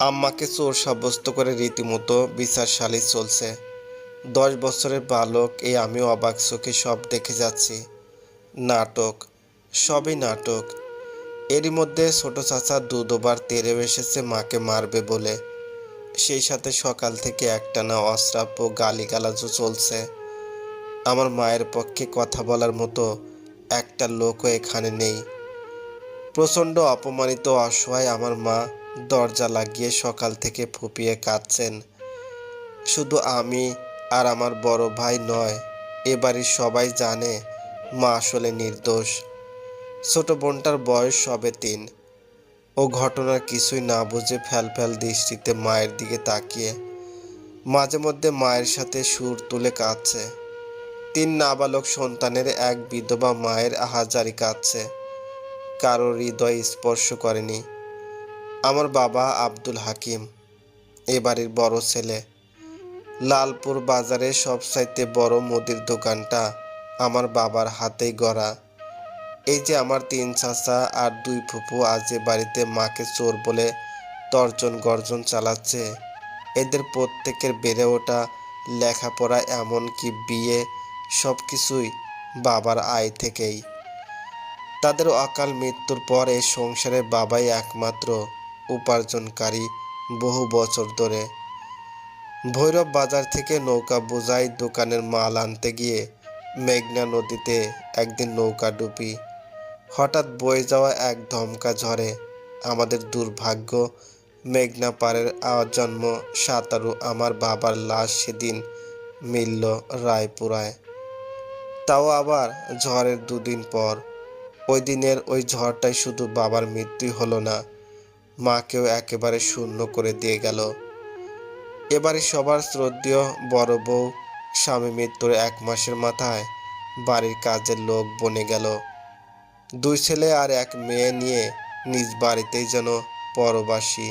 আম্মাকে চোর সাব্যস্ত করে রীতিমতো বিচার চলছে। দশ বছরের বালক, এই আমিও অবাক চোখে সব দেখে যাচ্ছি। নাটক, সবই নাটক। এরই মধ্যে ছোট চাচা দু দুবার তেরে এসেছে মাকে মারবে বলে। সেই সাথে সকাল থেকে একটানা অশ্রাব্য গালিগালাজও চলছে। আমার মায়ের পক্ষে কথা বলার মতো একটা লোকও এখানে নেই। প্রচণ্ড অপমানিত অসহায় আমার মা দরজা লাগিয়ে সকাল থেকে ফুপিয়ে কাঁদছেন। শুধু আমি আর আমার বড় ভাই নয়, এ বাড়ির সবাই জানে মা আসলে নির্দোষ। ছোট বোনটার বয়স সবে তিন। ও ঘটনার কিছুই না বুঝে ফ্যাল ফ্যাল দৃষ্টিতে মায়ের দিকে তাকিয়ে, মাঝে মধ্যে মায়ের সাথে সুর তুলে কাঁদছে। তিন নাবালক সন্তানের এক বিধবা মায়ের আহাজারি কাঁদছে। কারও হৃদয় স্পর্শ করেনি। আমার বাবা আব্দুল হাকিম, এ বাড়ির বড় ছেলে। লালপুর বাজারে সবচাইতে বড় মুদির দোকানটা আমার বাবার হাতেই গড়া। এই যে আমার তিন চাচা আর দুই ফুপু আজ এ বাড়িতে মাকে চোর বলে তর্জন গর্জন চালাচ্ছে। এদের প্রত্যেকের বেড়ে ওঠা লেখাপড়া এমনকি বিয়ে সব কিছুই বাবার আয় থেকেই। তাদের অকাল মৃত্যুর পর এই সংসারে বাবাই একমাত্র উপার্জনকারী বহু বছর ধরে। ভৈরব বাজার থেকে নৌকা বোঝাই দোকানের মাল আনতে গিয়ে মেঘনা নদীতে একদিন নৌকা ডুবি। হঠাৎ বয়ে যাওয়া এক ধমকা ঝড়ে আমাদের দুর্ভাগ্য। মেঘনা পাড়ের জন্ম সাঁতারু আমার বাবার লাশ সেদিন মিলল রায়পুরায়। তাও আবার ঝড়ের দুদিন পর। ওই দিনের ওই ঝড়টাই শুধু বাবার মৃত্যু হলো না মাকেও একেবারে শূন্য করে দিয়ে গেল। এবারে সবার শ্রদ্ধেয় বড় বউ স্বামী মৃত্যুর এক মাসের মাথায় বাড়ির কাজের লোক বনে গেল। দুই ছেলে আর এক মেয়ে নিয়ে নিজ বাড়িতেই যেন পরবাসী,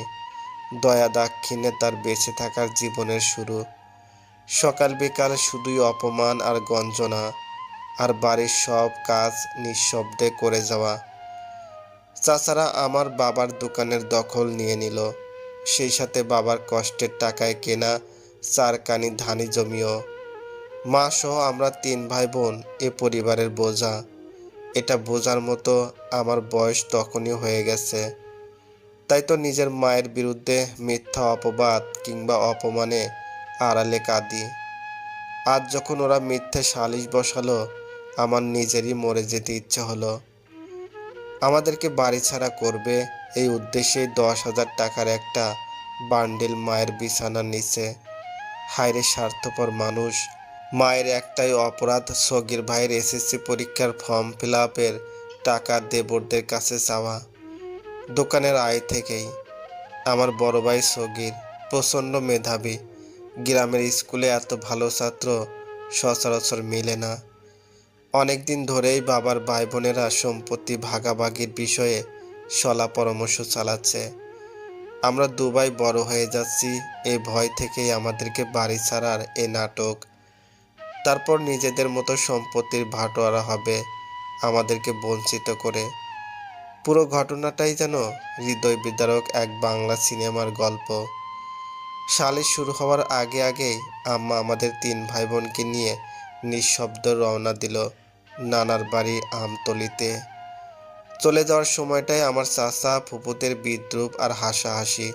দয়া দাক্ষিণে তার বেঁচে থাকার জীবনের শুরু। সকাল বিকাল শুধুই অপমান আর গঞ্জনা, আর বাড়ির সব কাজ নিঃশব্দে করে যাওয়া। চাচারা আমার বাবার দোকানের দখল নিয়ে নিল। সেই সাথে বাবার কষ্টের টাকায় কেনা চারকানি ধানি জমিও। মা সহ আমরা তিন ভাই বোন এ পরিবারের বোঝা। এটা বোঝার মতো আমার বয়স তখনই হয়ে গেছে। তাই তো নিজের মায়ের বিরুদ্ধে মিথ্যা অপবাদ কিংবা অপমানে আড়ালে কাঁদি। আজ যখন ওরা মিথ্যে সালিশ বসালো, আমার নিজেরই মরে যেতে ইচ্ছে হলো। আমাদেরকে বাড়ি ছাড়া করবে। এই উদ্দেশ্যে দশ হাজার টাকার একটা বান্ডিল মায়ের বিছানার নিচে। হায়রে স্বার্থপর মানুষ। মায়ের একটাই অপরাধ, সগির ভাইয়ের এসএসসি পরীক্ষার ফর্ম ফিল আপের টাকা দেবরদের কাছে চাওয়া। দোকানের আয় থেকেই। আমার বড় ভাই সগির, প্রচণ্ড মেধাবী। গ্রামের স্কুলে এত ভালো ছাত্র সচরাচর মেলে না। অনেক দিন ধরেই বাবার ভাই বোনেরা সম্পত্তি ভাগাভাগির বিষয়ে সলা পরামর্শ চালাচ্ছে। আমরা দুবাই বড় হয়ে যাচ্ছি এই ভয় থেকেই আমাদেরকে বাড়ি ছাড়ার এ নাটক। তারপর নিজেদের মতো সম্পত্তির ভাটোয়ারা হবে, আমাদেরকে বঞ্চিত করে। পুরো ঘটনাটাই যেন হৃদয় বিদারক এক বাংলা সিনেমার গল্প। সালিশ শুরু হওয়ার আগে আগেই আম্মা আমাদের তিন ভাই বোনকে নিয়ে নিঃশব্দ রওনা দিল নানার বাড়ি আমতলিতে। চলে যাওয়ার সময়টায় আমার চাচা ফুপুদের বিদ্রুপ আর হাসাহাসি।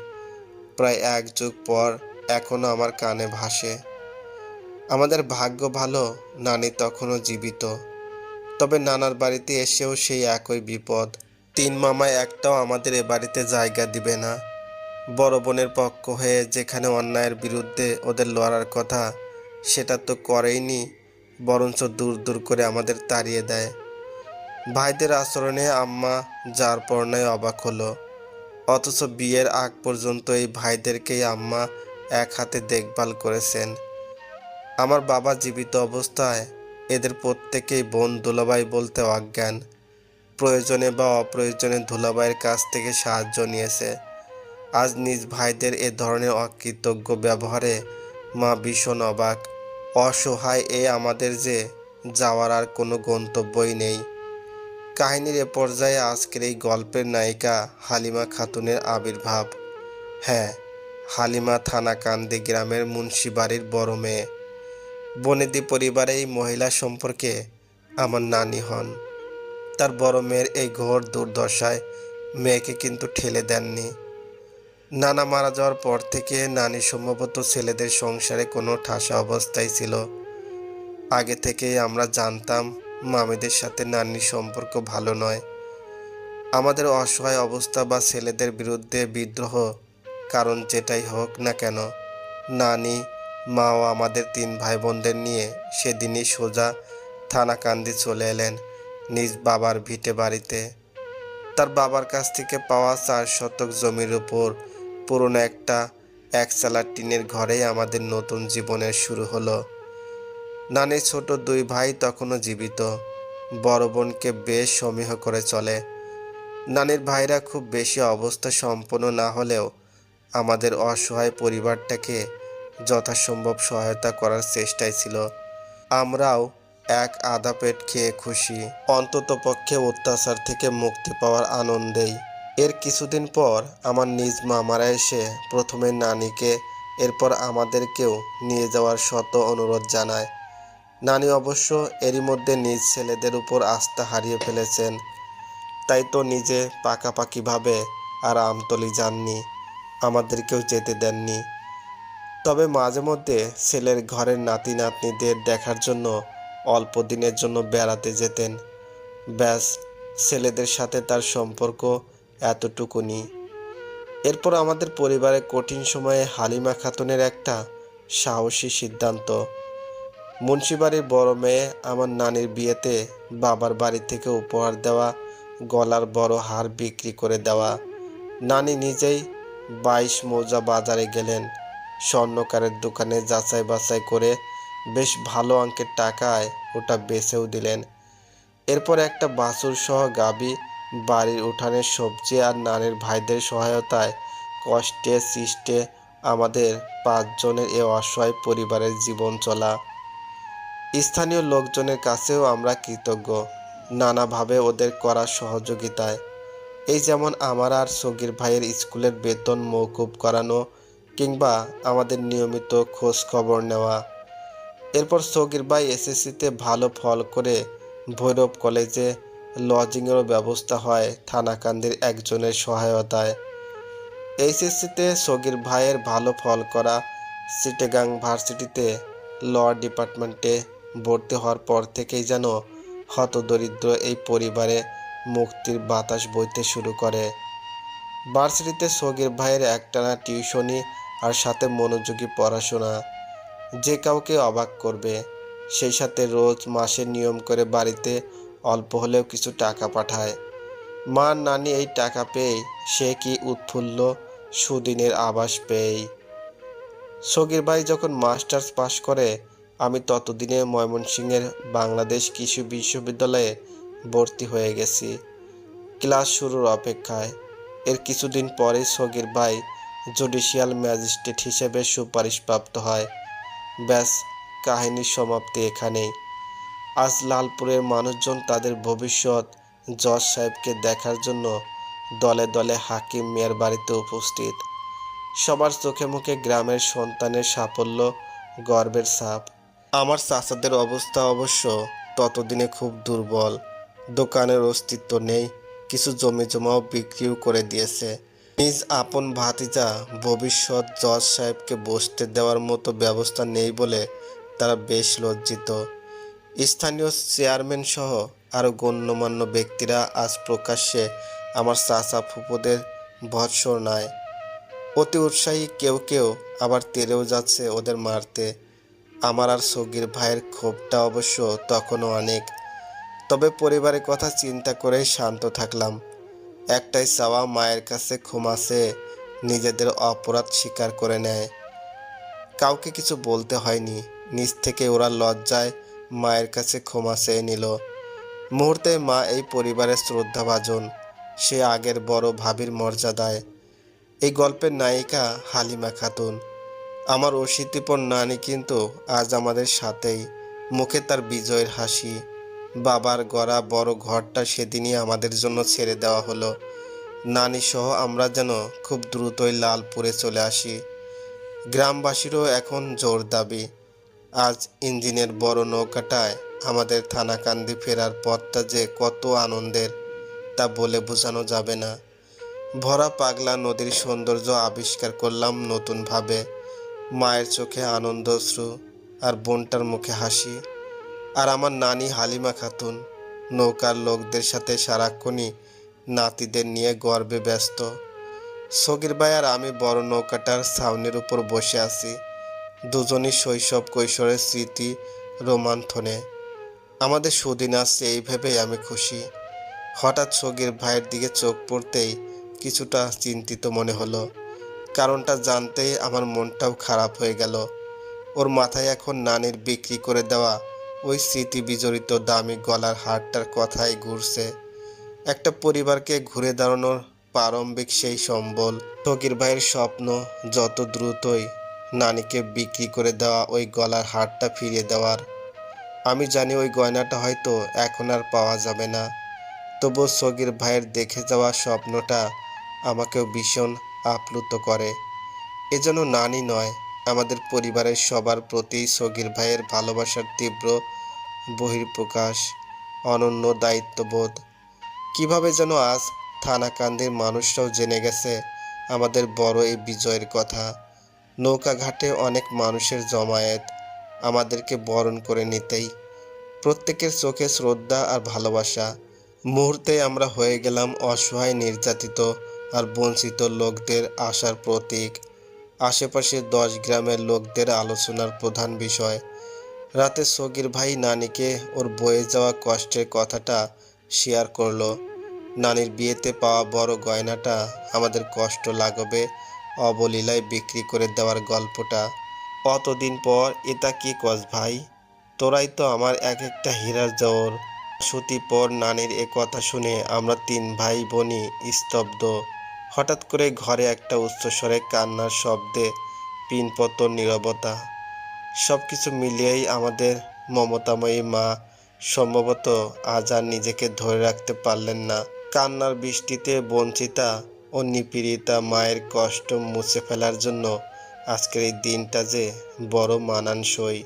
প্রায় এক যুগ পর এখনও আমার কানে ভাসে। আমাদের ভাগ্য ভালো, নানি তখনও জীবিত। তবে নানার বাড়িতে এসেও সেই একই বিপদ। তিন মামায় একটাও আমাদের এ বাড়িতে জায়গা দিবে না। বড় বোনের পক্ষ হয়ে যেখানে অন্যায়ের বিরুদ্ধে ওদের লড়ার কথা, সেটা তো করেইনি বরঞ্চ দূর দূর করে আমাদের তাড়িয়ে দেয়। ভাইদের আচরণে আম্মা যার পর্ণায় অবাক হলো। অথচ বিয়ের আগ পর্যন্ত এই ভাইদেরকেই আম্মা এক হাতে দেখভাল করেছেন। আমার বাবা জীবিত অবস্থায় এদের প্রত্যেকেই বোন দুলাভাই বলতে অজ্ঞান। প্রয়োজনে বা অপ্রয়োজনে ধুলাবাইয়ের কাছ থেকে সাহায্য নিয়েছে। আজ নিজ ভাইদের এ ধরনের অকৃতজ্ঞ ব্যবহারে মা ভীষণ অবাক। অসহায় এ আমাদের যে যাওয়ার আর কোনো গন্তব্যই নেই। কাহিনীর এ পর্যায়ে আজকের এই গল্পের নায়িকা হালিমা খাতুনের আবির্ভাব। হ্যাঁ হালিমা থানাকান্দি গ্রামের মুন্সিবাড়ির বড় মেয়ে। বনেদি পরিবারে এই মহিলা সম্পর্কে আমার নানি হন। তার বড় মেয়ের এই ঘোর দুর্দশায় মেয়েকে কিন্তু ঠেলে দেননি। নানা মারা যাওয়ার পর থেকে নানি সম্ভবত ছেলেদের সংসারে কোনো ঠাসা অবস্থায় ছিল। আগে থেকেই আমরা জানতাম, মামিদের সাথে নানির সম্পর্ক ভালো নয়। আমাদের অসহায় অবস্থা বা ছেলেদের বিরুদ্ধে বিদ্রোহ, কারণ যেটাই হোক না কেন, নানি মা ও আমাদের তিন ভাই বোনদের নিয়ে সেদিনই সোজা থানাকান্দি চলে এলেন নিজ বাবার ভিটে বাড়িতে। তার বাবার কাছ থেকে পাওয়া চার শতক জমির উপর পুরনো একটা একচালা টিনের ঘরেই আমাদের নতুন জীবনের শুরু হলো। নানির ছোট দুই ভাই তখনও জীবিত। বড় বোনকে বেশ সমীহ করে চলে। নানির ভাইরা খুব বেশি অবস্থা সম্পন্ন না হলেও আমাদের অসহায় পরিবারটাকে যথাসম্ভব সহায়তা করার চেষ্টায় ছিল। আমরাও এক আধা পেট খেয়ে খুশি। অন্ততপক্ষে অত্যাচার থেকে মুক্তি পাওয়ার আনন্দেই। এর কিছুদিন পর আমার নিজ মামারা এসে প্রথমে নানিকে, এরপর আমাদেরকেও নিয়ে যাওয়ার শত অনুরোধ জানায়। নানি অবশ্য এরই মধ্যে নিজ ছেলেদের উপর আস্থা হারিয়ে ফেলেছেন। তাই তো নিজে পাকাপাকিভাবে আর আমতলি যাননি, আমাদেরকেও যেতে দেননি। তবে মাঝে মধ্যে ছেলের ঘরের নাতি নাতনিদের দেখার জন্য অল্প দিনের জন্য বেড়াতে যেতেন। ব্যাস, ছেলেদের সাথে তার সম্পর্ক এতটুকুনি। এরপর আমাদের পরিবারে কঠিন সময়ে হালিমা খাতুনের একটা সাহসী সিদ্ধান্ত। মুন্সিবাড়ির বড় মেয়ে আমার নানির বিয়েতে বাবার বাড়ি থেকে উপহার দেওয়া, গলার বড় হার বিক্রি করে দেওয়া। নানি নিজেই বাইশ মৌজা বাজারে গেলেন। স্বর্ণকারের দোকানে যাচাই বাছাই করে বেশ ভালো অঙ্কের টাকায় ওটা বেচেও দিলেন। এরপর একটা বাছুর সহ গাবি বাড়ির উঠানের সবজি আর নানির ভাইদের সহায়তায় কষ্টে সৃষ্টে আমাদের পাঁচজনের এ অসহায় পরিবারের জীবন চলা। স্থানীয় লোকজনের কাছেও আমরা কৃতজ্ঞ। নানাভাবে ওদের করা সহযোগিতায়। এই যেমন আমার আর সগির ভাইয়ের স্কুলের বেতন মৌকুব করানো কিংবা আমাদের নিয়মিত খোঁজ খবর নেওয়া। এরপর সগির ভাই এসএসসিতে ভালো ফল করে ভৈরব কলেজে লজিংয়েরও ব্যবস্থা হয় থানাকান্দির একজনের সহায়তায়। এইচএসসিতে সগির ভাইয়ের ভালো ফল করা সিটেগাং ভার্সিটিতে ল ডিপার্টমেন্টে ভর্তি হওয়ার পর থেকেই যেন হতদরিদ্র এই পরিবারে মুক্তির বাতাস বইতে শুরু করে। ভার্সিটিতে সগির ভাইয়ের একটানা টিউশনি আর সাথে মনোযোগী পড়াশোনা। যে কাউকে অবাক করবে, সেই সাথে রোজ মাসে নিয়ম করে বাড়িতে অল্প হলেও কিছু টাকা পাঠায়। মা নানি এই টাকা পেয়ে সে কি উৎফুল্ল সুদিনের আভাস পেয়েই। সগির ভাই যখন মাস্টার্স পাশ করে, আমি ততদিনে ময়মনসিংহের বাংলাদেশ কৃষি বিশ্ববিদ্যালয়ে ভর্তি হয়ে গেছি। ক্লাস শুরুর অপেক্ষায়। এর কিছুদিন পরে সগির ভাই জুডিশিয়াল ম্যাজিস্ট্রেট হিসেবে সুপারিশপ্রাপ্ত হয়। ব্যাস, কাহিনীর সমাপ্তি এখানেই। আজ লালপুরের মানুষজন তাদের ভবিষ্যৎ জজ সাহেবকে দেখার জন্য দলে দলে হাকিম মেয়ের বাড়িতে উপস্থিত। সবার চোখে মুখে গ্রামের সন্তানের সাফল্য, গর্বের সাপ আমার চাচাদের অবস্থা অবশ্য ততদিনে খুব দুর্বল। দোকানের অস্তিত্ব নেই, কিছু জমি জমাও বিক্রিও করে দিয়েছে। নিজ আপন ভাতিজা ভবিষ্যৎ জজ সাহেবকে বসতে দেওয়ার মতো ব্যবস্থা নেই বলে তারা বেশ লজ্জিত। স্থানীয় চেয়ারম্যান সহ আরও গণ্যমান্য ব্যক্তিরা আজ প্রকাশ্যে আমার চাচা ফুপুদের ভৎসর নাই। অতি উৎসাহী কেউ কেউ আবার তেরেও যাচ্ছে ওদের মারতে। আমার আর সগির ভাইয়ের ক্ষোভটা অবশ্য তখনও অনেক। তবে পরিবারের কথা চিন্তা করেই শান্ত থাকলাম। একটাই চাওয়া মায়ের কাছে ক্ষমাসে নিজেদের অপরাধ স্বীকার করে নেয়। কাউকে কিছু বলতে হয়নি। নিজ থেকে ওরা লজ্জায় মায়ের কাছে ক্ষমা চেয়ে নিল। মুহূর্তে মা এই পরিবারের শ্রদ্ধাভাজন, সে আগের বড় ভাবির মর্যাদায়। এই গল্পের নায়িকা হালিমা খাতুন। আমার অশীতিপর নানি কিন্তু আজ আমাদের সাথেই। মুখে তার বিজয়ের হাসি, বাবার গড়া বড় ঘরটা সেদিনই আমাদের জন্য ছেড়ে দেওয়া হলো। নানি সহ আমরা যেন খুব দ্রুতই লালপুরে চলে আসি। গ্রামবাসীরও এখন জোর দাবি। আজ ইঞ্জিনের বড় নৌকাটায় আমাদের থানাকান্দি ফেরার পথটা যে কত আনন্দের তা বলে বোঝানো যাবে না। ভরা পাগলা নদীর সৌন্দর্য আবিষ্কার করলাম নতুনভাবে। মায়ের চোখে আনন্দ, অশ্রু আর বোনটার মুখে হাসি। আর আমার নানি হালিমা খাতুন, নৌকার লোকদের সাথে সারাক্ষণই নাতিদের নিয়ে গর্বে ব্যস্ত। সগির ভাই আর আমি বড় নৌকাটার ছাউনির উপর বসে আছি। দুজনই শৈশব কৈশোরের স্মৃতি রোমান্থনে। আমাদের সুদিন আসছে, এই ভেবেই আমি খুশি। হঠাৎ সগির ভাইয়ের দিকে চোখ পড়তেই কিছুটা চিন্তিত মনে হলো। কারণটা জানতেই আমার মনটাও খারাপ হয়ে গেল। ওর মাথায় এখন নানির বিক্রি করে দেওয়া ওই স্মৃতি বিজড়িত দামি গলার হারটার কথাই ঘুরছে। একটা পরিবারকে ঘুরে দাঁড়ানোর প্রারম্ভিক সেই সম্বল ফকির ভাইয়ের স্বপ্ন যত দ্রুতই নানিকে বিক্রি করে দেওয়া ওই গলার হারটা ফিরিয়ে দেওয়ার। আমি জানি ওই গয়নাটা হয়তো এখন আর পাওয়া যাবে না। তবু সগির ভাইয়ের দেখে যাওয়া স্বপ্নটা আমাকেও ভীষণ আপ্লুত করে। এজন্য নানি নয়, আমাদের পরিবারের সবার প্রতি সগির ভাইয়ের ভালোবাসার তীব্র বহির্প্রকাশ অনন্য দায়িত্ববোধ। কীভাবে যেন আজ থানাকান্দির মানুষরাও জেনে গেছে আমাদের বড় এই বিজয়ের কথা। নৌকা ঘাটে অনেক মানুষের জমায়েত আমাদেরকে বরণ করে নিতেই প্রত্যেকের চোখে শ্রদ্ধা আর ভালোবাসা। মুহূর্তে আমরা হয়ে গেলাম অসহায়, নির্যাতিত আর বঞ্চিত লোকদের আশার প্রতীক। আশেপাশে দশ গ্রামের লোকদের আলোচনার প্রধান বিষয়। রাতে সগির ভাই নানিকে ওর বয়ে যাওয়া কষ্টের কথাটা শেয়ার করল। নানির বিয়েতে পাওয়া বড় গয়নাটা আমাদের কষ্ট লাগবে অবলীলায় বিক্রি করে দেওয়ার গল্পটা। অতদিন পর, এটা কি কস ভাই? তোরাই তো আমার এক একটা হীরার জওর সুতি পর নানির এ কথা শুনে আমরা তিন ভাই বোনই স্তব্ধ। হঠাৎ করে ঘরে একটা উচ্চস্বরে কান্নার শব্দে পিনপতন নীরবতা। সব কিছু মিলিয়েই আমাদের মমতাময়ী মা সম্ভবত আজ আর নিজেকে ধরে রাখতে পারলেন না। কান্নার বৃষ্টিতে বঞ্চিতা ও নিপীড়িতা মায়ের কষ্ট মুছে ফেলার জন্য আজকের এই দিনটা যে বড় মানানসই।